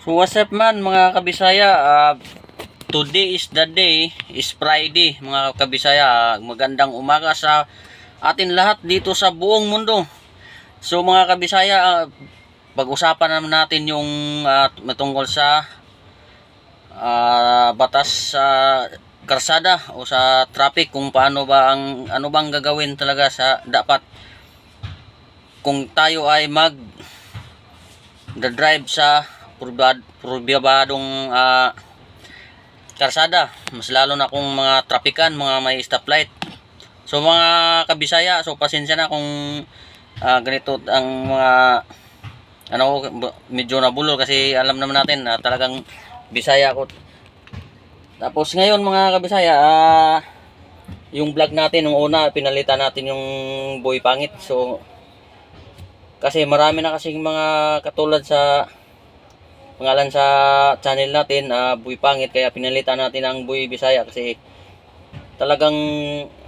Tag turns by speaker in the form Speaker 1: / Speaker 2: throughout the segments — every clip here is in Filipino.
Speaker 1: So what's up man mga kabisaya? Ah, Today is the day is Friday mga kabisaya. Ah, Magandang umaga sa atin lahat dito sa buong mundo. So mga kabisaya ah, Pag-usapan naman natin yung ah, matungkol sa ah, batas sa karsada o sa traffic kung paano ba ang ano bang gagawin talaga sa dapat kung tayo ay mag drive sa probabadong ah, karsada. Mas lalo na kung mga trapikan mga may stoplight. So mga kabisaya so pasensya na kung ah, ganito ang mga ano medyo nabulol kasi alam naman natin na talagang bisaya ko tapos ngayon mga kabisaya ah, yung vlog natin nung una pinalitan natin yung boy pangit. So kasi marami na kasing mga katulad sa pangalan sa channel natin, ah Buy Pangit, kaya pinalitan natin ang Buy Bisaya kasi talagang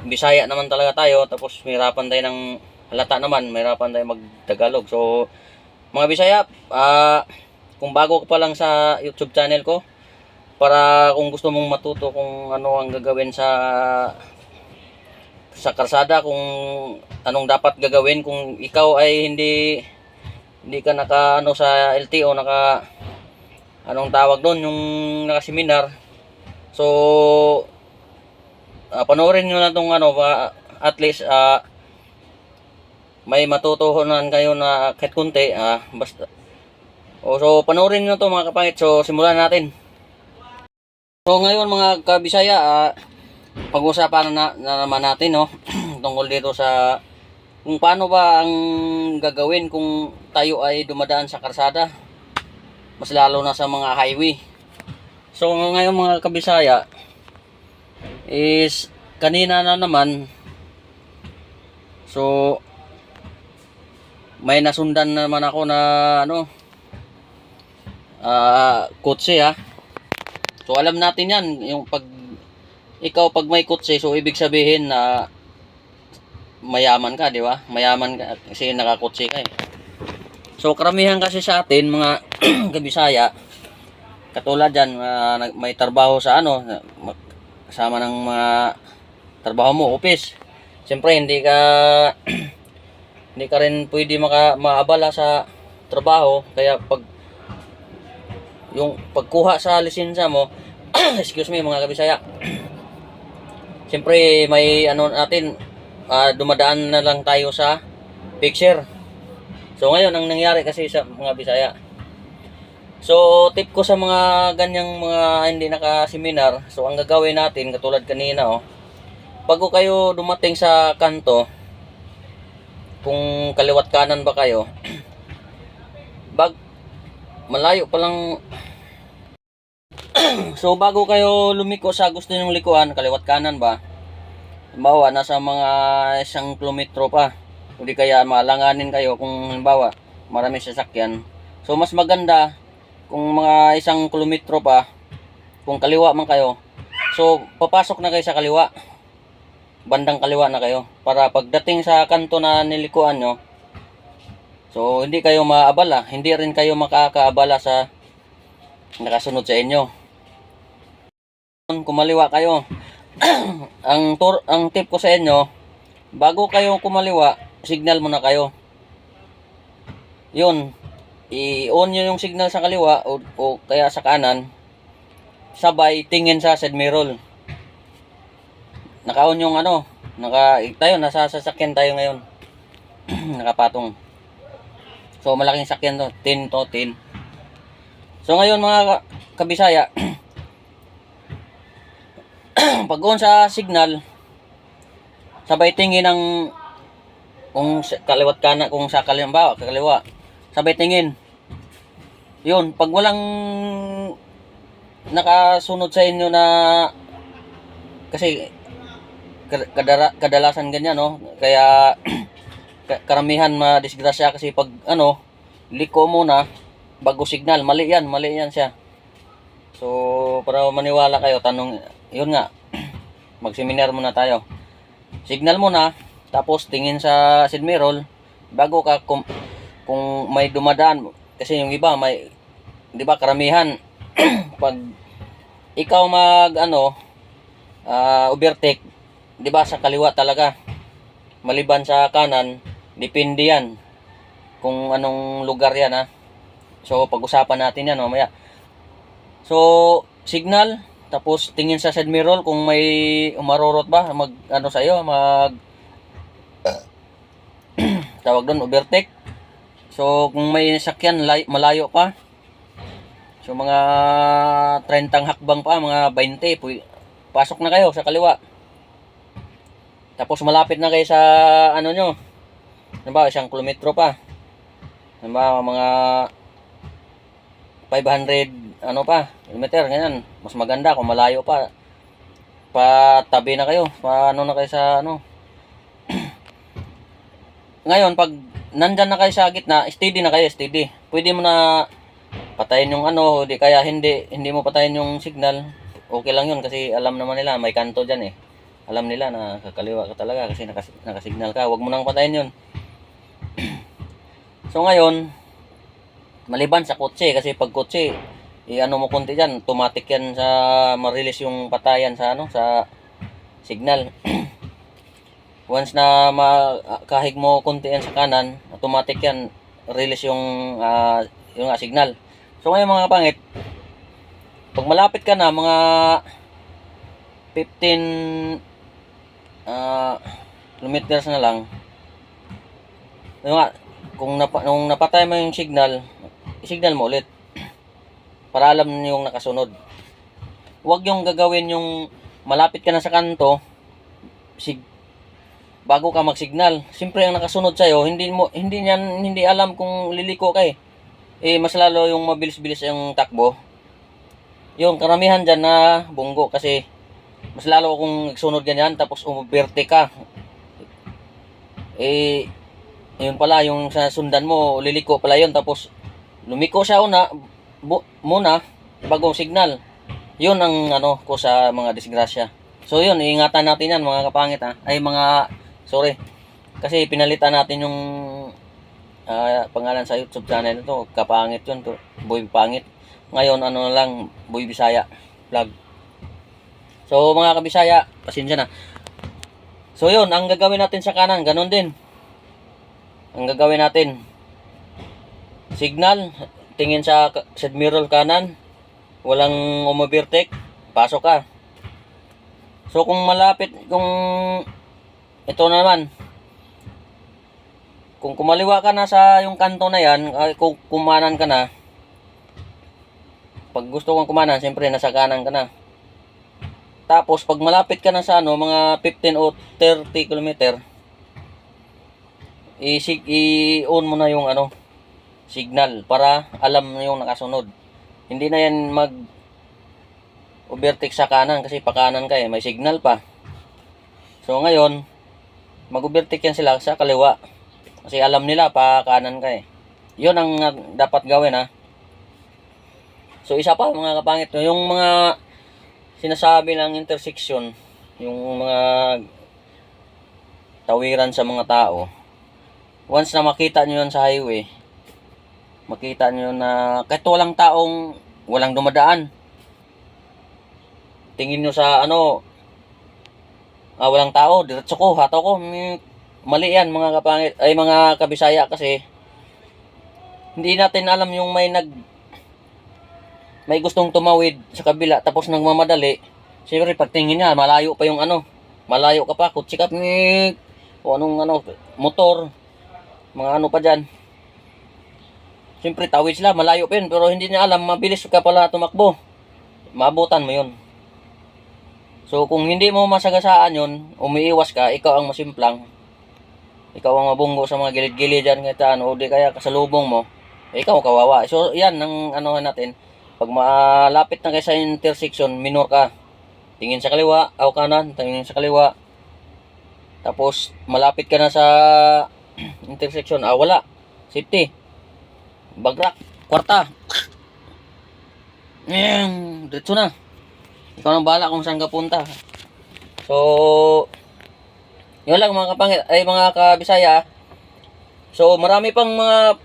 Speaker 1: Bisaya naman talaga tayo, tapos mahirapan tayo ng halata naman, mahirapan tayo mag-Tagalog. So, mga Bisaya, ah kung bago ka pa lang sa YouTube channel ko, para kung gusto mong matuto kung ano ang gagawin sa sa karsada kung anong dapat gagawin kung ikaw ay hindi hindi ka naka ano sa LTO naka anong tawag doon? Yung naka seminar so ah, panoorin niyo na tong ano ba at least ah, may matutuhanan kayo na kahit kunti ah, basta. O so panoorin niyo to mga kapangit. So simulan natin. So ngayon mga kabisaya ah, pag-usapan na, na naman natin no? Tungkol dito sa kung paano ba ang gagawin kung tayo ay dumadaan sa karsada mas lalo na sa mga highway so ngayon mga kabisaya is kanina na naman so may nasundan naman ako na ano ah kotse ha so alam natin yan yung pag ikaw pag may kotse, so ibig sabihin na mayaman ka, di ba? Mayaman ka kasi nakakotse ka eh. So karamihan kasi sa atin, mga kabisaya, katulad ah, nag- may trabaho sa ano, kasama ng mga trabaho mo, office. Siyempre, hindi ka hindi ka rin pwede maka, maabala sa trabaho, kaya pag yung pagkuha sa lisensya mo, excuse me mga kabisaya, Siyempre may ano natin ah, dumadaan na lang tayo sa picture. So ngayon ang nangyari kasi sa mga Bisaya. So tip ko sa mga ganyang mga hindi naka-seminar, so ang gagawin natin katulad kanina oh. Bago kayo dumating sa kanto, kung kaliwat kanan ba kayo, bag malayo pa lang so bago kayo lumiko sa gusto nyong likuan, kaliwat kanan ba? Halimbawa, nasa mga isang kilometro pa. Hindi kaya malanganin kayo kung halimbawa, marami sasakyan. So mas maganda kung mga isang kilometro pa, kung kaliwa man kayo. So papasok na kayo sa kaliwa. Bandang kaliwa na kayo. Para pagdating sa kanto na nilikuan nyo, so hindi kayo maabala. Hindi rin kayo makakaabala sa nakasunod sa inyo kumaliwa kayo. ang tur ang tip ko sa inyo, bago kayo kumaliwa, signal muna kayo. 'Yun. I-on niyo yung signal sa kaliwa o, o kaya sa kanan. Sabay tingin sa side mirror. Naka-on yung ano, naka tayo nasa sasakyan tayo ngayon. Nakapatong. So malaking sakyan to, 10 to 10. So ngayon mga ka- kabisaya, pag on sa signal, sabay tingin ng kung kaliwat kanan, kung sa kaliwa, kaliwa, sabay tingin. Yun, pag walang nakasunod sa inyo na kasi ka- kadara, kadalasan ganyan no? Kaya ka- karamihan madisgrasya kasi pag ano liko muna bago signal mali yan mali yan siya. So para maniwala kayo tanong yun nga magseminar muna tayo. Signal muna tapos tingin sa side mirror bago ka kung, kung may dumadaan kasi yung iba may 'di ba karamihan pag ikaw mag ano ah, overtake 'di ba sa kaliwa talaga maliban sa kanan depende yan kung anong lugar yan ha. So pag-usapan natin yan mamaya. So signal tapos tingin sa side mirror kung may umarorot ba mag ano sa iyo mag tawag doon overtake so kung may sakyan lay- malayo pa so mga 30 hakbang pa mga 20 puy- pasok na kayo sa kaliwa tapos malapit na kayo sa ano nyo Halimbawa, isang kilometro pa. Halimbawa, mga 500 ano pa, kilometer, ganyan. Mas maganda kung malayo pa. Patabi na kayo. Paano na kayo sa ano. Ngayon, pag nandyan na kayo sa gitna, steady na kayo, steady. Pwede mo na patayin yung ano, di kaya hindi hindi mo patayin yung signal. Okay lang yun kasi alam naman nila may kanto diyan eh. Alam nila na kakaliwa ka talaga kasi nakas nakasignal ka. Huwag mo nang patayin yun. So ngayon, maliban sa kotse kasi pag kotse, i-ano mo konti diyan, automatic yan sa ma-release yung patayan sa ano sa signal. Once na makahig mo konti yan sa kanan, automatic yan release yung ah, yung signal. So ngayon mga pangit, pag malapit ka na mga 15 ah kilometers na lang, yung nga, kung napa, nung napatay mo yung signal, signal mo ulit. Para alam niyo yung nakasunod. Huwag yung gagawin yung malapit ka na sa kanto, sig bago ka mag-signal. Siyempre ang nakasunod sa'yo, hindi mo hindi niyan hindi alam kung liliko ka eh. Eh mas lalo yung mabilis-bilis yung takbo. Yung karamihan diyan na bunggo kasi mas lalo kung sunod ganyan tapos umuberte ka. Eh yun pala, yung sa sundan mo, liliko pala yun. Tapos, lumiko siya una, bu- muna, bagong signal. Yun ang ano ko sa mga disgrasya. So yun, iingatan natin yan mga kapangit ha. Ay mga, sorry. Kasi pinalitan natin yung ah, pangalan sa YouTube channel ito. Kapangit yun. Boy Pangit. Ngayon, ano na lang, Boy Bisaya vlog. So mga kabisaya, pasensya na. So yun, ang gagawin natin sa kanan, ganun din ang gagawin natin signal tingin sa side mirror kanan walang umovertake pasok ka so kung malapit kung ito naman kung kumaliwa ka na sa yung kanto na yan ay kung kumanan ka na pag gusto kong kumanan siyempre nasa kanan ka na tapos pag malapit ka na sa ano mga 15 o 30 kilometer i-sig i-on mo na yung ano signal para alam na yung nakasunod. Hindi na yan mag overtake sa kanan kasi pa kanan ka eh, may signal pa. So ngayon, mag-overtake yan sila sa kaliwa. Kasi alam nila pa kanan ka eh. 'Yun ang uh, dapat gawin ha. So isa pa mga kapangit, yung mga sinasabi ng intersection, yung mga tawiran sa mga tao, once na makita nyo yun sa highway, makita nyo na kahit walang taong walang dumadaan. Tingin nyo sa ano, ah, walang tao, diretso ko, hataw ko. Mali yan mga kapangit, ay mga kabisaya kasi hindi natin alam yung may nag may gustong tumawid sa kabila tapos nagmamadali. Siyempre pagtingin niya, malayo pa yung ano, malayo ka pa, kutsi ka, o anong ano, motor, mga ano pa dyan. Siyempre, tawid sila, malayo pa yun, pero hindi niya alam, mabilis ka pala tumakbo. Maabutan mo yun. So, kung hindi mo masagasaan yun, umiiwas ka, ikaw ang masimplang. Ikaw ang mabunggo sa mga gilid-gilid dyan, kahit ano, o di kaya kasalubong mo, eh, ikaw kawawa. So, yan ang ano natin. Pag malapit na kayo sa intersection, minor ka. Tingin sa kaliwa, aw kanan, tingin sa kaliwa. Tapos, malapit ka na sa intersection, ah wala. Safety. Bagrak. Kwarta. Diretso na. Ikaw nang bahala kung saan ka punta. So, yun lang mga kapangit, ay mga kabisaya. So, marami pang mga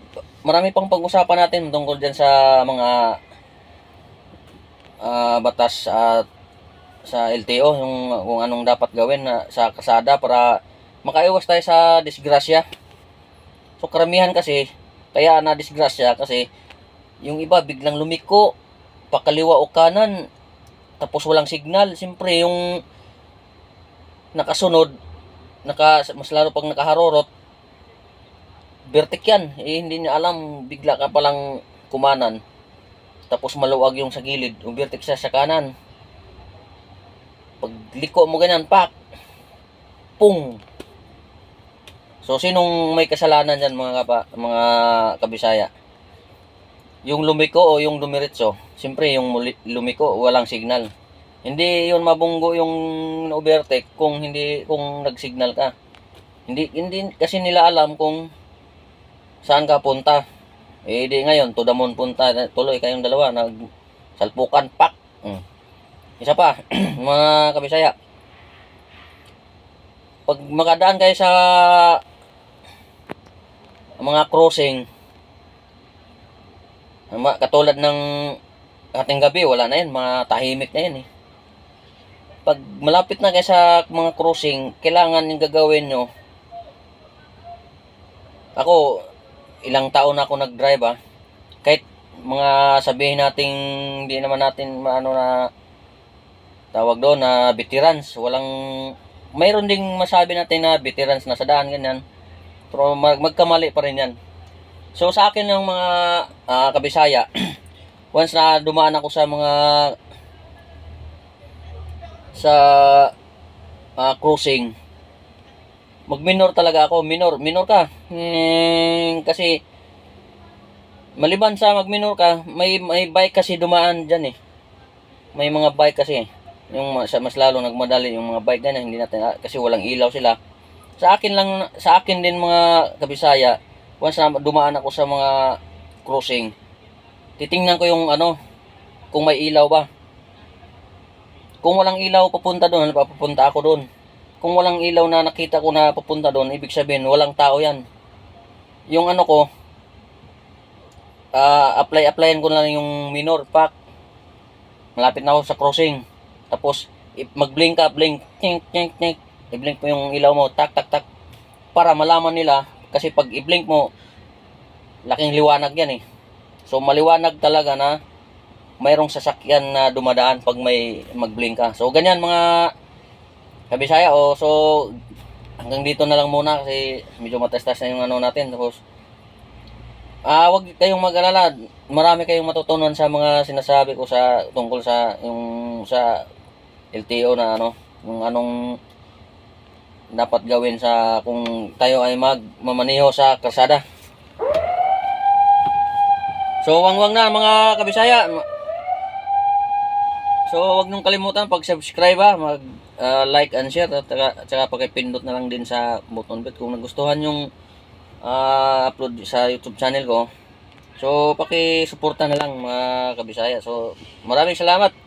Speaker 1: marami pang pag-usapan natin tungkol dyan sa mga ah, batas at sa LTO, yung kung anong dapat gawin na, sa kasada para makaiwas tayo sa disgrasya. So karamihan kasi, kaya na disgrasya kasi yung iba biglang lumiko, pakaliwa o kanan, tapos walang signal. Siyempre yung nakasunod, naka, mas lalo pag nakaharorot, vertic yan. Eh, hindi niya alam, bigla ka palang kumanan. Tapos maluwag yung sa gilid, yung vertic siya sa kanan. Pag liko mo ganyan, pak! Pung! So, sinong may kasalanan dyan mga, kapa, mga kabisaya? Yung lumiko o yung lumiritso? Siyempre, yung lumiko, walang signal. Hindi yun mabunggo yung overtake kung hindi kung nagsignal ka. Hindi hindi kasi nila alam kung saan ka punta. Eh di ngayon to moon punta tuloy kayong dalawa nag salpukan pak. Mm. Isa pa mga kabisaya. Pag makadaan kayo sa mga crossing katulad ng ating gabi wala na yan mga tahimik na yan eh pag malapit na kayo sa mga crossing, kailangan yung gagawin nyo. Ako, ilang taon na ako nag-drive ah. Kahit mga sabihin nating hindi naman natin maano na tawag doon na veterans, walang mayroon ding masabi natin na veterans na sa daan ganyan. Pero mag- magkamali pa rin yan. So sa akin ng mga ah, kabisaya, once na dumaan ako sa mga sa ah, cruising mag-minor talaga ako minor minor ka. Hmm, kasi maliban sa mag-minor ka may may bike kasi dumaan diyan eh. May mga bike kasi yung ma- sa mas lalo nagmadali yung mga bike ganyan hindi natin ah, kasi walang ilaw sila. Sa akin lang sa akin din mga kabisaya once na dumaan ako sa mga cruising titingnan ko yung ano kung may ilaw ba kung walang ilaw papunta doon, papunta ako doon. Kung walang ilaw na nakita ko na papunta doon, ibig sabihin walang tao yan. Yung ano ko, ah apply applyan ko na lang yung minor pack. Malapit na ako sa crossing. Tapos mag-blink ka, blink, tink, tink, tink. I-blink mo yung ilaw mo, tak, tak, tak. Para malaman nila, kasi pag i-blink mo, laking liwanag yan eh. So maliwanag talaga na mayroong sasakyan na dumadaan pag may mag-blink ka. So, ganyan mga kabisaya. O, so, hanggang dito na lang muna kasi medyo matestas na yung ano natin. Tapos, ah, wag kayong mag-alala. Marami kayong matutunan sa mga sinasabi ko sa tungkol sa yung sa LTO na ano, yung anong dapat gawin sa kung tayo ay magmamaniho sa kalsada. So, wang-wang na mga kabisaya. So, wag niyong kalimutan pag-subscribe ha, mag ah, like and share at saka, saka pakipindot na lang din sa button bell kung nagustuhan yung ah, upload sa YouTube channel ko. So, paki-suporta na lang mga kabisaya. So, maraming salamat.